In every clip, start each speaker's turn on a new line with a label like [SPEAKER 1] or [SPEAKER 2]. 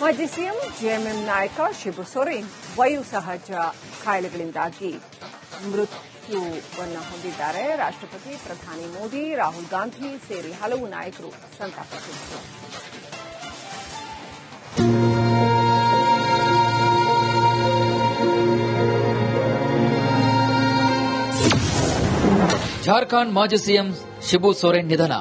[SPEAKER 1] ಮಾಜಿ ಸಿಎಂ ನಾಯಕ ಶಿಬು ಸೊರೇನ್ ವಯೋಸಹಜ ಕಾಯಿಲೆಗಳಿಂದಾಗಿ ಮೃತ್ಯುವನ್ನು ಹೊಂದಿದ್ದಾರೆ. ರಾಷ್ಟ್ರಪತಿ ಪ್ರಧಾನಿ ಮೋದಿ, ರಾಹುಲ್ ಗಾಂಧಿ ಸೇರಿ ಹಲವು ನಾಯಕರು ಸಂತಾಪ ಸೂಚಿಸಿದರು.
[SPEAKER 2] ಜಾರ್ಖಂಡ್ ಮಾಜಿ ಸಿಎಂ ಶಿಬು ಸೋರೆನ್ ನಿಧನ.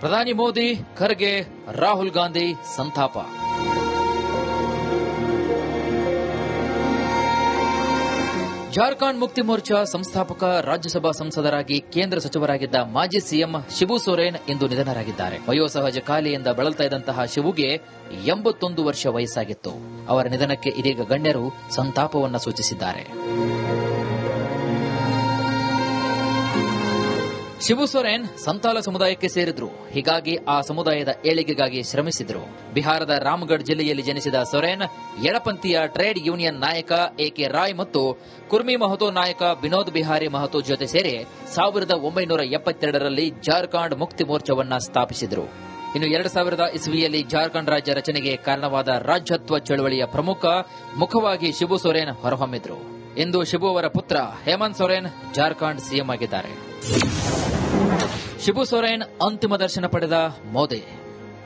[SPEAKER 2] ಪ್ರಧಾನಿ ಮೋದಿ, ಖರ್ಗೆ, ರಾಹುಲ್ ಗಾಂಧಿ ಸಂತಾಪ. ಜಾರ್ಖಂಡ್ ಮುಕ್ತಿ ಮೋರ್ಚಾ ಸಂಸ್ಥಾಪಕ, ರಾಜ್ಯಸಭಾ ಸಂಸದರಾಗಿ ಕೇಂದ್ರ ಸಚಿವರಾಗಿದ್ದ ಮಾಜಿ ಸಿಎಂ ಶಿಬು ಸೊರೇನ್ ಇಂದು ನಿಧನರಾಗಿದ್ದಾರೆ. ವಯೋಸಹಜ ಖಾಲಿಯಿಂದ ಬಳಲ್ತಾ ಇದ್ದಂತಹ ಶಿಬುಗೆ ಎಂಬತ್ತೊಂದು ವರ್ಷ ವಯಸ್ಸಾಗಿತ್ತು. ಅವರ ನಿಧನಕ್ಕೆ ಇದೀಗ ಗಣ್ಯರು ಸಂತಾಪವನ್ನು ಸೂಚಿಸಿದ್ದಾರೆ. ಶಿಬು ಸೊರೇನ್ ಸಂತಾಲ ಸಮುದಾಯಕ್ಕೆ ಸೇರಿದ್ರು. ಹೀಗಾಗಿ ಆ ಸಮುದಾಯದ ಏಳಿಗೆಗಾಗಿ ಶ್ರಮಿಸಿದ್ರು. ಬಿಹಾರದ ರಾಮ್ಗಢ್ ಜಿಲ್ಲೆಯಲ್ಲಿ ಜನಿಸಿದ ಸೊರೇನ್ ಎಡಪಂಥೀಯ ಟ್ರೇಡ್ ಯೂನಿಯನ್ ನಾಯಕ ಎಕೆ ರಾಯ್ ಮತ್ತು ಕುರ್ಮಿ ಮಹತೋ ನಾಯಕ ವಿನೋದ್ ಬಿಹಾರಿ ಮಹತೋ ಜೊತೆ ಸೇರಿ ಸಾವಿರದ ಒಂಬೈನೂರ ಎಪ್ಪತ್ತೆರಡರಲ್ಲಿ ಜಾರ್ಖಂಡ್ ಮುಕ್ತಿ ಮೋರ್ಚಾವನ್ನ ಸ್ಥಾಪಿಸಿದ್ರು. ಇನ್ನು ಎರಡು ಸಾವಿರದ ಇಸ್ವಿಯಲ್ಲಿ ಜಾರ್ಖಂಡ್ ರಾಜ್ಯ ರಚನೆಗೆ ಕಾರಣವಾದ ರಾಜ್ಯತ್ವ ಚಳವಳಿಯ ಪ್ರಮುಖ ಮುಖವಾಗಿ ಶಿಬು ಸೊರೇನ್ ಹೊರಹೊಮ್ಮಿದ್ರು. ಇಂದು ಶಿಬು ಅವರ ಪುತ್ರ ಹೇಮಂತ್ ಸೊರೇನ್ ಜಾರ್ಖಂಡ್ ಸಿಎಂ ಆಗಿದ್ದಾರೆ. ಶಿಬು ಸೊರೇನ್ ಅಂತಿಮ ದರ್ಶನ ಪಡೆದ ಮೋದಿ.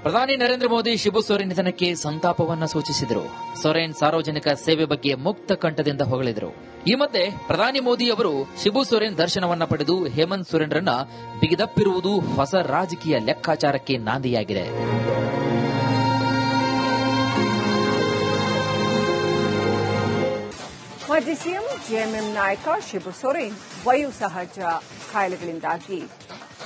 [SPEAKER 2] ಪ್ರಧಾನಿ ನರೇಂದ್ರ ಮೋದಿ ಶಿಬು ಸೊರೇನ್ ನಿಧನಕ್ಕೆ ಸಂತಾಪವನ್ನ ಸೂಚಿಸಿದರು. ಸೊರೇನ್ ಸಾರ್ವಜನಿಕ ಸೇವೆ ಬಗ್ಗೆ ಮುಕ್ತ ಕಂಠದಿಂದ ಹೊಗಳಿದರು. ಈ ಮಧ್ಯೆ ಪ್ರಧಾನಿ ಮೋದಿ ಅವರು ಶಿಬು ಸೊರೇನ್ ದರ್ಶನವನ್ನ ಪಡೆದು ಹೇಮಂತ್ ಸೊರೇನ್ರನ್ನ ಬಿಗಿದಪ್ಪಿರುವುದು ಹೊಸ ರಾಜಕೀಯ ಲೆಕ್ಕಾಚಾರಕ್ಕೆ ನಾಂದಿಯಾಗಿದೆ.
[SPEAKER 1] ಮಾಜಿ ಸಿಎಂ ಜೆಎಂಎಂ ನಾಯಕ ಶಿಬು ಸೊರೇನ್ ವಯೋಸಹಜ ಕಾಯಿಲೆಗಳಿಂದಾಗಿ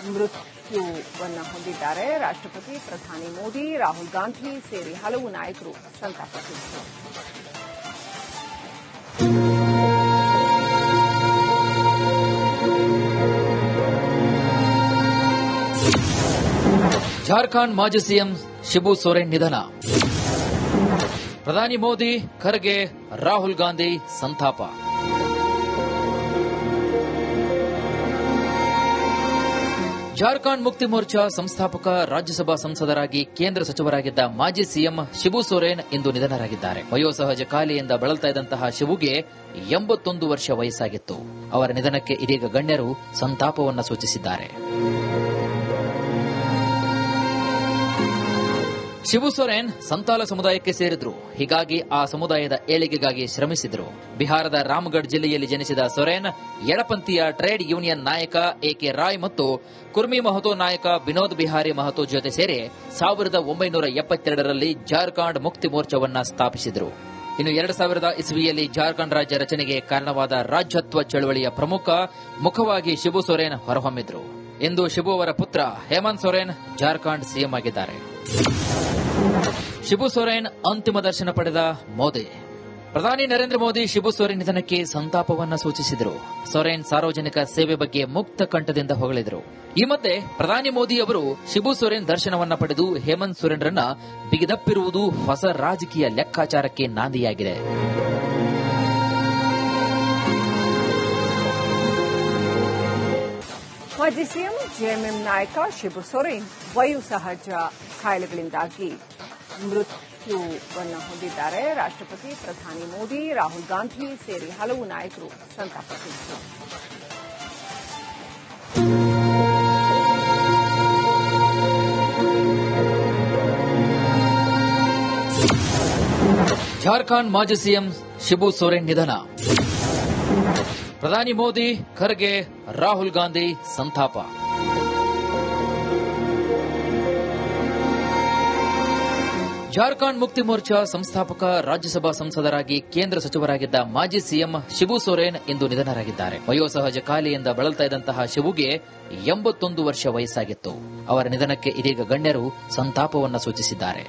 [SPEAKER 1] ಮೃತ್ಯುವನ್ನು ಹೊಂದಿದ್ದಾರೆ ರಾಷ್ಟ್ರಪತಿ ಪ್ರಧಾನಿ ಮೋದಿ ರಾಹುಲ್ ಗಾಂಧಿ ಸೇರಿ ಹಲವು ನಾಯಕರು ಸಂತಾಪ ಸೂಚಿಸಿದರು
[SPEAKER 2] ಜಾರ್ಖಂಡ್ ಮಾಜಿ ಸಿಎಂ ಶಿಬು ಸೊರೇನ್ ನಿಧನ ಪ್ರಧಾನಿ ಮೋದಿ, ಖರ್ಗೆ, ರಾಹುಲ್ ಗಾಂಧಿ ಸಂತಾಪ. ಜಾರ್ಖಂಡ್ ಮುಕ್ತಿ ಮೋರ್ಚಾ ಸಂಸ್ಥಾಪಕ, ರಾಜ್ಯಸಭಾ ಸಂಸದರಾಗಿ ಕೇಂದ್ರ ಸಚಿವರಾಗಿದ್ದ ಮಾಜಿ ಸಿಎಂ ಶಿಬು ಸೊರೇನ್ ಇಂದು ನಿಧನರಾಗಿದ್ದಾರೆ. ವಯೋಸಹಜ ಕಾಲಿಯಿಂದ ಬಳಲ್ತಾ ಇದ್ದಂತಹ ಶಿಬುಗೆ ಎಂಬತ್ತೊಂದು ವರ್ಷ ವಯಸ್ಸಾಗಿತ್ತು. ಅವರ ನಿಧನಕ್ಕೆ ಇದೀಗ ಗಣ್ಯರು ಸಂತಾಪವನ್ನು ಸೂಚಿಸಿದ್ದಾರೆ. ಶಿಬು ಸೊರೇನ್ ಸಂತಾಲ ಸಮುದಾಯಕ್ಕೆ ಸೇರಿದ್ರು. ಹೀಗಾಗಿ ಆ ಸಮುದಾಯದ ಏಳಿಗೆಗಾಗಿ ಶ್ರಮಿಸಿದ್ರು. ಬಿಹಾರದ ರಾಮಗಢ ಜಿಲ್ಲೆಯಲ್ಲಿ ಜನಿಸಿದ ಸೊರೇನ್ ಎಡಪಂಥೀಯ ಟ್ರೇಡ್ ಯೂನಿಯನ್ ನಾಯಕ ಎಕೆ ರಾಯ್ ಮತ್ತು ಕುರ್ಮಿ ಮಹತೋ ನಾಯಕ ವಿನೋದ್ ಬಿಹಾರಿ ಮಹತೋ ಜೊತೆ ಸೇರಿ ಸಾವಿರದ ಒಂಬೈನೂರ ಎಪ್ಪತ್ತೆರಡರಲ್ಲಿ ಜಾರ್ಖಂಡ್ ಮುಕ್ತಿ ಮೋರ್ಚಾವನ್ನ ಸ್ಥಾಪಿಸಿದ್ರು. ಇನ್ನು ಎರಡು ಸಾವಿರದ ಇಸ್ವಿಯಲ್ಲಿ ಜಾರ್ಖಂಡ್ ರಾಜ್ಯ ರಚನೆಗೆ ಕಾರಣವಾದ ರಾಜ್ಯತ್ವ ಚಳವಳಿಯ ಪ್ರಮುಖ ಮುಖವಾಗಿ ಶಿಬು ಸೊರೇನ್ ಹೊರಹೊಮ್ಮಿದ್ರು. ಇಂದು ಶಿಬು ಅವರ ಪುತ್ರ ಹೇಮಂತ್ ಸೊರೇನ್ ಜಾರ್ಖಂಡ್ ಸಿಎಂ ಆಗಿದ್ದಾರೆ. ಶಿಬು ಸೊರೇನ್ ಅಂತಿಮ ದರ್ಶನ ಪಡೆದ ಮೋದಿ. ಪ್ರಧಾನಿ ನರೇಂದ್ರ ಮೋದಿ ಶಿಬು ಸೊರೇನ್ ನಿಧನಕ್ಕೆ ಸಂತಾಪವನ್ನ ಸೂಚಿಸಿದರು. ಸೊರೇನ್ ಸಾರ್ವಜನಿಕ ಸೇವೆ ಬಗ್ಗೆ ಮುಕ್ತ ಕಂಠದಿಂದ ಹೊಗಳಿದರು. ಈ ಮಧ್ಯೆ ಪ್ರಧಾನಿ ಮೋದಿ ಅವರು ಶಿಬು ಸೊರೇನ್ ದರ್ಶನವನ್ನ ಪಡೆದು ಹೇಮಂತ್ ಸೊರೇನ್ರನ್ನ ಬಿಗಿದಪ್ಪಿರುವುದು ಹೊಸ ರಾಜಕೀಯ ಲೆಕ್ಕಾಚಾರಕ್ಕೆ ನಾಂದಿಯಾಗಿದೆ.
[SPEAKER 1] ಮಾಜಿ ಸಿಎಂ ಜೆಎಂಎಂ ನಾಯಕ ಶಿಬು ಸೊರೇನ್ ವಯೋಸಹಜ ಕಾಯಿಲೆಗಳಿಂದಾಗಿ ಮೃತ್ಯುವನ್ನು ಹೊಂದಿದ್ದಾರೆ ರಾಷ್ಟ್ರಪತಿ ಪ್ರಧಾನಿ ಮೋದಿ ರಾಹುಲ್ ಗಾಂಧಿ ಸೇರಿ ಹಲವು ನಾಯಕರು ಸಂತಾಪ ಸೂಚಿಸಿದರು
[SPEAKER 2] ಜಾರ್ಖಂಡ್ ಮಾಜಿ ಸಿಎಂ ಶಿಬು ಸೊರೇನ್ ನಿಧನ ಪ್ರಧಾನಿ ಮೋದಿ, ಖರ್ಗೆ, ರಾಹುಲ್ ಗಾಂಧಿ ಸಂತಾಪ. ಜಾರ್ಖಂಡ್ ಮುಕ್ತಿ ಮೋರ್ಚಾ ಸಂಸ್ಥಾಪಕ, ರಾಜ್ಯಸಭಾ ಸಂಸದರಾಗಿ ಕೇಂದ್ರ ಸಚಿವರಾಗಿದ್ದ ಮಾಜಿ ಸಿಎಂ ಶಿಬು ಸೊರೇನ್ ಇಂದು ನಿಧನರಾಗಿದ್ದಾರೆ. ವಯೋಸಹಜ ಖಾಲಿಯಿಂದ ಬಳಲ್ತಾ ಇದ್ದಂತಹ ಶಿಬುಗೆ ಎಂಬತ್ತೊಂದು ವರ್ಷ ವಯಸ್ಸಾಗಿತ್ತು. ಅವರ ನಿಧನಕ್ಕೆ ಇದೀಗ ಗಣ್ಯರು ಸಂತಾಪವನ್ನು ಸೂಚಿಸಿದ್ದಾರೆ.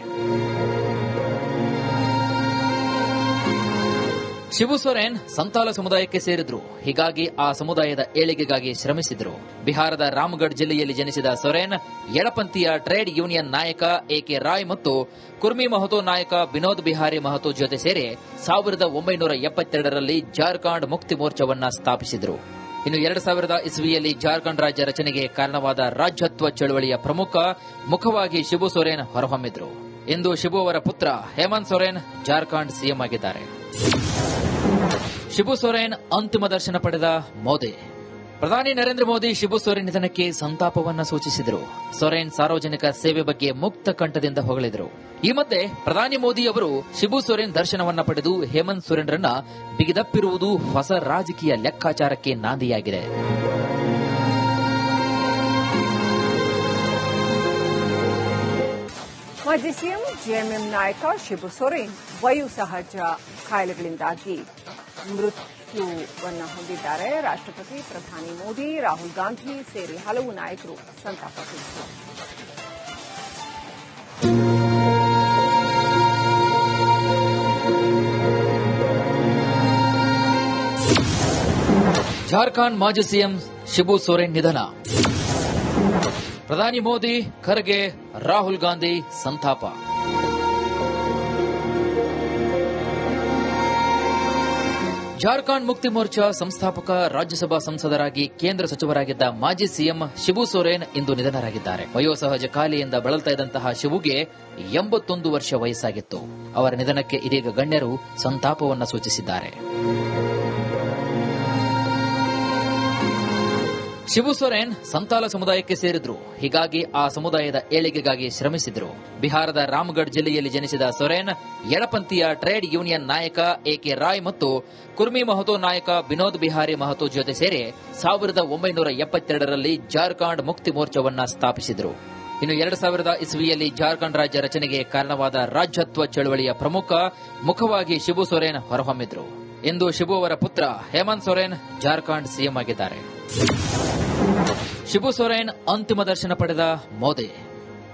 [SPEAKER 2] ಶಿಬು ಸೊರೇನ್ ಸಂತಾಲ ಸಮುದಾಯಕ್ಕೆ ಸೇರಿದ್ರು. ಹೀಗಾಗಿ ಆ ಸಮುದಾಯದ ಏಳಿಗೆಗಾಗಿ ಶ್ರಮಿಸಿದ್ರು. ಬಿಹಾರದ ರಾಮಗಢ ಜಿಲ್ಲೆಯಲ್ಲಿ ಜನಿಸಿದ ಸೊರೇನ್ ಎಡಪಂಥೀಯ ಟ್ರೇಡ್ ಯೂನಿಯನ್ ನಾಯಕ ಎಕೆ ರಾಯ್ ಮತ್ತು ಕುರ್ಮಿ ಮಹತೋ ನಾಯಕ ವಿನೋದ್ ಬಿಹಾರಿ ಮಹತೋ ಜೊತೆ ಸೇರಿ ಸಾವಿರದ ಒಂಬೈನೂರ ಎಪ್ಪತ್ತೆರಡರಲ್ಲಿ ಜಾರ್ಖಂಡ್ ಮುಕ್ತಿ ಮೋರ್ಚಾವನ್ನ ಸ್ಥಾಪಿಸಿದ್ರು. ಇನ್ನು ಎರಡು ಸಾವಿರದ ಇಸ್ವಿಯಲ್ಲಿ ಜಾರ್ಖಂಡ್ ರಾಜ್ಯ ರಚನೆಗೆ ಕಾರಣವಾದ ರಾಜ್ಯತ್ವ ಚಳವಳಿಯ ಪ್ರಮುಖ ಮುಖವಾಗಿ ಶಿಬು ಸೊರೇನ್ ಹೊರಹೊಮ್ಮಿದ್ರು. ಇಂದು ಶಿಬು ಅವರ ಪುತ್ರ ಹೇಮಂತ್ ಸೊರೇನ್ ಜಾರ್ಖಂಡ್ ಸಿಎಂ ಆಗಿದ್ದಾರೆ. ಶಿಬು ಸೊರೇನ್ ಅಂತಿಮ ದರ್ಶನ ಪಡೆದ ಮೋದಿ. ಪ್ರಧಾನಿ ನರೇಂದ್ರ ಮೋದಿ ಶಿಬು ಸೊರೇನ್ ನಿಧನಕ್ಕೆ ಸಂತಾಪವನ್ನ ಸೂಚಿಸಿದರು. ಸೊರೇನ್ ಸಾರ್ವಜನಿಕ ಸೇವೆ ಬಗ್ಗೆ ಮುಕ್ತ ಕಂಠದಿಂದ ಹೊಗಳಿದರು. ಈ ಮಧ್ಯೆ ಪ್ರಧಾನಿ ಮೋದಿ ಅವರು ಶಿಬು ಸೊರೇನ್ ದರ್ಶನವನ್ನ ಪಡೆದು ಹೇಮಂತ್ ಸೊರೇನ್ರನ್ನ ಬಿಗಿದಪ್ಪಿರುವುದು ಹೊಸ ರಾಜಕೀಯ ಲೆಕ್ಕಾಚಾರಕ್ಕೆ ನಾಂದಿಯಾಗಿದೆ.
[SPEAKER 1] ಮಾಜಿ ಸಿಎಂ ಜೆಎಂಎಂ ನಾಯಕ ಶಿಬು ಸೊರೇನ್ ವಯೋಸಹಜ ಕಾಯಿಲೆಗಳಿಂದಾಗಿ ಮೃತ್ಯುವನ್ನು ಹೊಂದಿದ್ದಾರೆ. ರಾಷ್ಟ್ರಪತಿ ಪ್ರಧಾನಿ ಮೋದಿ, ರಾಹುಲ್ ಗಾಂಧಿ ಸೇರಿ ಹಲವು ನಾಯಕರು ಸಂತಾಪ ಸೂಚಿಸಿದರು
[SPEAKER 2] ಜಾರ್ಖಂಡ್ ಮಾಜಿ ಸಿಎಂ ಶಿಬು ಸೊರೇನ್ ನಿಧನ. ಪ್ರಧಾನಿ ಮೋದಿ, ಖರ್ಗೆ, ರಾಹುಲ್ ಗಾಂಧಿ ಸಂತಾಪ. ಜಾರ್ಖಂಡ್ ಮುಕ್ತಿ ಮೋರ್ಚಾ ಸಂಸ್ಥಾಪಕ, ರಾಜ್ಯಸಭಾ ಸಂಸದರಾಗಿ ಕೇಂದ್ರ ಸಚಿವರಾಗಿದ್ದ ಮಾಜಿ ಸಿಎಂ ಶಿಬು ಸೊರೇನ್ ಇಂದು ನಿಧನರಾಗಿದ್ದಾರೆ. ವಯೋಸಹಜ ಖಾಲಿಯಿಂದ ಬಳಲ್ತಾ ಇದ್ದಂತಹ ಶಿವುಗೆ ಎಂಬತ್ತೊಂದು ವರ್ಷ ವಯಸ್ಸಾಗಿತ್ತು. ಅವರ ನಿಧನಕ್ಕೆ ಇದೀಗ ಗಣ್ಯರು ಸಂತಾಪವನ್ನು ಸೂಚಿಸಿದ್ದಾರೆ. ಶಿಬು ಸೊರೇನ್ ಸಂತಾಲ ಸಮುದಾಯಕ್ಕೆ ಸೇರಿದ್ರು. ಹೀಗಾಗಿ ಆ ಸಮುದಾಯದ ಏಳಿಗೆಗಾಗಿ ಶ್ರಮಿಸಿದ್ರು. ಬಿಹಾರದ ರಾಮ್ಗಢ್ ಜಿಲ್ಲೆಯಲ್ಲಿ ಜನಿಸಿದ ಸೊರೇನ್ ಎಡಪಂಥೀಯ ಟ್ರೇಡ್ ಯೂನಿಯನ್ ನಾಯಕ ಎಕೆ ರಾಯ್ ಮತ್ತು ಕುರ್ಮಿ ಮಹತೋ ನಾಯಕ ವಿನೋದ್ ಬಿಹಾರಿ ಮಹತೋ ಜೊತೆ ಸೇರಿ ಸಾವಿರದ ಒಂಬೈನೂರ ಎಪ್ಪತ್ತೆರಡರಲ್ಲಿ ಜಾರ್ಖಂಡ್ ಮುಕ್ತಿ ಮೋರ್ಚಾವನ್ನ ಸ್ಥಾಪಿಸಿದ್ರು. ಇನ್ನು ಎರಡು ಸಾವಿರದ ಇಸ್ವಿಯಲ್ಲಿ ಜಾರ್ಖಂಡ್ ರಾಜ್ಯ ರಚನೆಗೆ ಕಾರಣವಾದ ರಾಜ್ಯತ್ವ ಚಳವಳಿಯ ಪ್ರಮುಖ ಮುಖವಾಗಿ ಶಿಬು ಸೊರೇನ್ ಹೊರಹೊಮ್ಮಿದ್ರು. ಇಂದು ಶಿಬು ಅವರ ಪುತ್ರ ಹೇಮಂತ್ ಸೊರೇನ್ ಜಾರ್ಖಂಡ್ ಸಿಎಂ ಆಗಿದ್ದಾರೆ. ಶಿಬು ಸೊರೇನ್ ಅಂತಿಮ ದರ್ಶನ ಪಡೆದ ಮೋದಿ.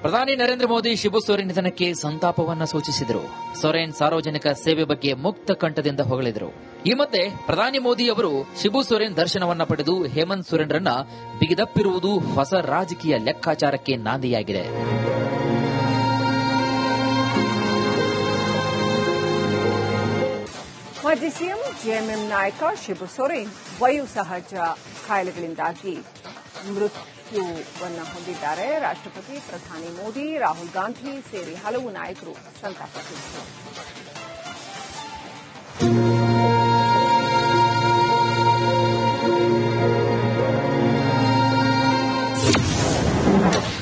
[SPEAKER 2] ಪ್ರಧಾನಿ ನರೇಂದ್ರ ಮೋದಿ ಶಿಬು ಸೊರೇನ್ ನಿಧನಕ್ಕೆ ಸಂತಾಪವನ್ನ ಸೂಚಿಸಿದರು. ಸೊರೇನ್ ಸಾರ್ವಜನಿಕ ಸೇವೆ ಬಗ್ಗೆ ಮುಕ್ತ ಕಂಠದಿಂದ ಹೊಗಳಿದರು. ಈ ಮಧ್ಯೆ ಪ್ರಧಾನಿ ಮೋದಿ ಅವರು ಶಿಬು ಸೊರೇನ್ ದರ್ಶನವನ್ನ ಪಡೆದು ಹೇಮಂತ್ ಸೊರೇನ್ರನ್ನ ಬಿಗಿದಪ್ಪಿರುವುದು ಹೊಸ ರಾಜಕೀಯ ಲೆಕ್ಕಾಚಾರಕ್ಕೆ ನಾಂದಿಯಾಗಿದೆ.
[SPEAKER 1] ಮಾಜಿ ಸಿಎಂ ಜೆಎಂಎಂ ನಾಯಕ, ಶಿಬು ಸೊರೇನ್ ವಯೋಸಹಜ ಕಾಯಿಲೆಗಳಿಂದಾಗಿ ಮೃತ್ಯುವನ್ನು ಹೊಂದಿದ್ದಾರೆ. ರಾಷ್ಟ್ರಪತಿ ಪ್ರಧಾನಿ ಮೋದಿ, ರಾಹುಲ್ ಗಾಂಧಿ ಸೇರಿ ಹಲವು ನಾಯಕರು ಸಂತಾಪ ಸೂಚಿಸಿದರು.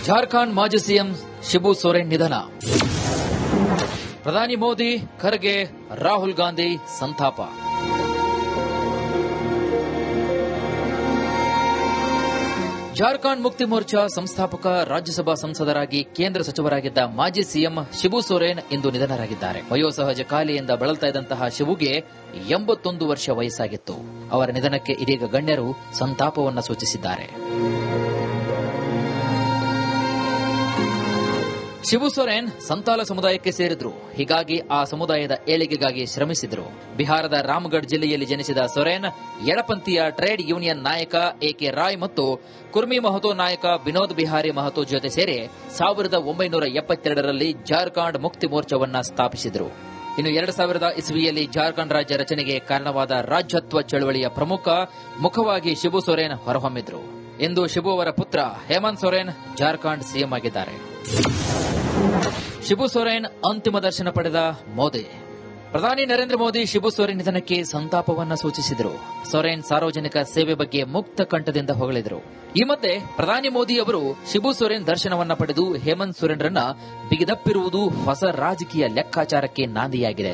[SPEAKER 2] ಜಾರ್ಖಂಡ್ ಮಾಜಿ ಸಿಎಂ ಶಿಬು ಸೊರೇನ್ ನಿಧನ. ಪ್ರಧಾನಿ ಮೋದಿ, ಖರ್ಗೆ, ರಾಹುಲ್ ಗಾಂಧಿ ಸಂತಾಪ. ಜಾರ್ಖಂಡ್ ಮುಕ್ತಿ ಮೋರ್ಚಾ ಸಂಸ್ಥಾಪಕ, ರಾಜ್ಯಸಭಾ ಸಂಸದರಾಗಿ ಕೇಂದ್ರ ಸಚಿವರಾಗಿದ್ದ ಮಾಜಿ ಸಿಎಂ ಶಿಬು ಸೊರೇನ್ ಇಂದು ನಿಧನರಾಗಿದ್ದಾರೆ. ವಯೋಸಹಜ ಕಾಲೆಯಿಂದ ಬಳಲ್ತಾ ಇದ್ದಂತಹ ಶಿಬುಗೆ ಎಂಬತ್ತೊಂದು ವರ್ಷ ವಯಸ್ಸಾಗಿತ್ತು. ಅವರ ನಿಧನಕ್ಕೆ ಇದೀಗ ಗಣ್ಯರು ಸಂತಾಪವನ್ನು ಸೂಚಿಸಿದ್ದಾರೆ. ಶಿಬು ಸೊರೇನ್ ಸಂತಾಲ ಸಮುದಾಯಕ್ಕೆ ಸೇರಿದ್ರು. ಹೀಗಾಗಿ ಆ ಸಮುದಾಯದ ಏಳಿಗೆಗಾಗಿ ಶ್ರಮಿಸಿದ್ರು. ಬಿಹಾರದ ರಾಮ್ಗಢ್ ಜಿಲ್ಲೆಯಲ್ಲಿ ಜನಿಸಿದ ಸೊರೇನ್ ಎಡಪಂಥೀಯ ಟ್ರೇಡ್ ಯೂನಿಯನ್ ನಾಯಕ ಎಕೆ ರಾಯ್ ಮತ್ತು ಕುರ್ಮಿ ಮಹತೋ ನಾಯಕ ವಿನೋದ್ ಬಿಹಾರಿ ಮಹತೋ ಜೊತೆ ಸೇರಿ ಸಾವಿರದ ಒಂಬೈನೂರ ಎಪ್ಪತ್ತೆರಡರಲ್ಲಿ ಜಾರ್ಖಂಡ್ ಮುಕ್ತಿ ಮೋರ್ಚಾವನ್ನ ಸ್ಥಾಪಿಸಿದರು. ಇನ್ನು ಎರಡು ಸಾವಿರದ ಇಸ್ವಿಯಲ್ಲಿ ಜಾರ್ಖಂಡ್ ರಾಜ್ಯ ರಚನೆಗೆ ಕಾರಣವಾದ ರಾಜ್ಯತ್ವ ಚಳವಳಿಯ ಪ್ರಮುಖ ಮುಖವಾಗಿ ಶಿಬು ಸೊರೇನ್ ಹೊರಹೊಮ್ಮಿದ್ರು. ಇಂದು ಶಿಬು ಅವರ ಪುತ್ರ ಹೇಮಂತ್ ಸೊರೇನ್ ಜಾರ್ಖಂಡ್ ಸಿಎಂ ಆಗಿದ್ದಾರೆ. ಶಿಬು ಸೊರೇನ್ ಅಂತಿಮ ದರ್ಶನ ಪಡೆದ ಮೋದಿ. ಪ್ರಧಾನಿ ನರೇಂದ್ರ ಮೋದಿ ಶಿಬು ಸೊರೇನ್ ನಿಧನಕ್ಕೆ ಸಂತಾಪವನ್ನ ಸೂಚಿಸಿದರು. ಸೊರೇನ್ ಸಾರ್ವಜನಿಕ ಸೇವೆ ಬಗ್ಗೆ ಮುಕ್ತ ಕಂಠದಿಂದ ಹೊಗಳಿದರು. ಈ ಮಧ್ಯೆ ಪ್ರಧಾನಿ ಮೋದಿ ಅವರು ಶಿಬು ಸೊರೇನ್ ದರ್ಶನವನ್ನ ಪಡೆದು ಹೇಮಂತ್ ಸೊರೇನ್ರನ್ನ ಬಿಗಿದಪ್ಪಿರುವುದು ಹೊಸ ರಾಜಕೀಯ ಲೆಕ್ಕಾಚಾರಕ್ಕೆ ನಾಂದಿಯಾಗಿದೆ.